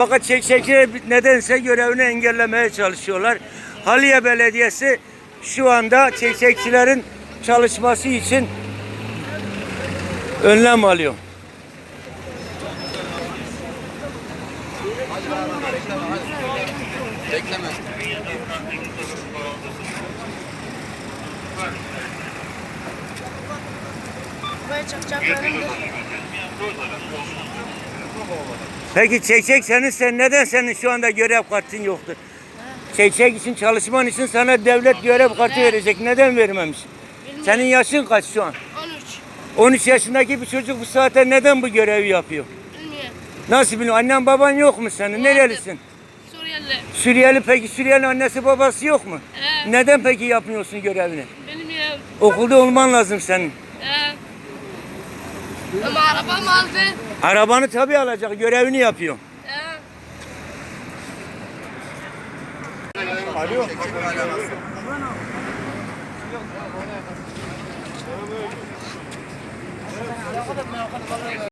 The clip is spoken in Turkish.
Fakat çekçekçiler nedense görevini engellemeye çalışıyorlar. Haliye Belediyesi şu anda çekçekçilerin çalışması için önlem alıyor. Böyle çakacaklarım Peki çekçek senin sen neden senin şu anda görev kartın yoktur? Çekçek için çalışman için sana devlet görev kartı verecek. Neden vermemiş? Senin yaşın kaç şu an? 13. 13 yaşındaki bir çocuk bu saatte neden bu görevi yapıyor? Bilmiyorum. Nasıl bilmiyorum? Annen baban yok mu senin? Nerelisin? Suriyeli. Suriyeli peki Suriyeli annesi babası yok mu? Evet. Neden peki yapmıyorsun görevini? Bilmiyorum. Okulda olman lazım senin. Evet. Ama arabam aldı. Arabanı tabii alacak, görevini yapıyor. Evet.